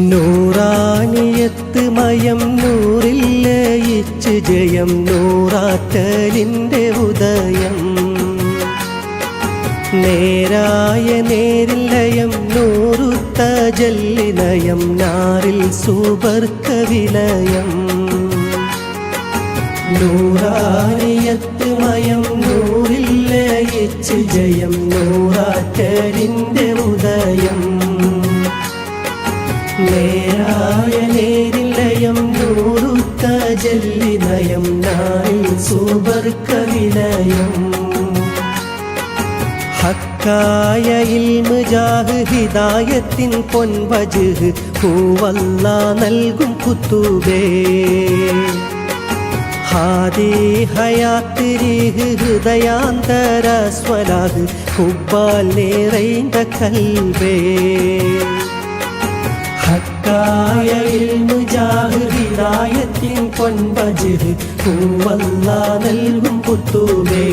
നൂറാനിയത്ത് മയം നൂറിൽ ലയിച്ച് ജയം നൂറാറ്റലിന്റെ ഉദയം. നേരായ നേരിൽ ലയം നൂറുത്ത ജല്ലിനയം നാറിൽ സൂപർക്ക വിലയം നൂറാനിയത്ത് മയം നൂറിൽ ലയിച്ച് ജയം നൂറാറ്റലിന്റെ ഉദയം. നേരായ നേരിലയം നൂറുത്ത ജല്ലിനയം നായി സൂപർക്ക വിലയം ഹക്കായ ഇൽമ് ജാഹ് ഹിദായത്തിൻ പൊൻവജ് പൂവല്ല നൽകും കുത്തുബേ. ഹാദി ഹയാത്തിരിഹ് ഹൃദയാന്തര സ്വലാഹ് ഹുബാൽ നിറൈந்த കൽബേ. ഹക്കായ ഇൽമു ജാഹ് ഹിദായത്തിൻ പൊൻപജ് പൂവല്ല നൽകും പുത്തുവേ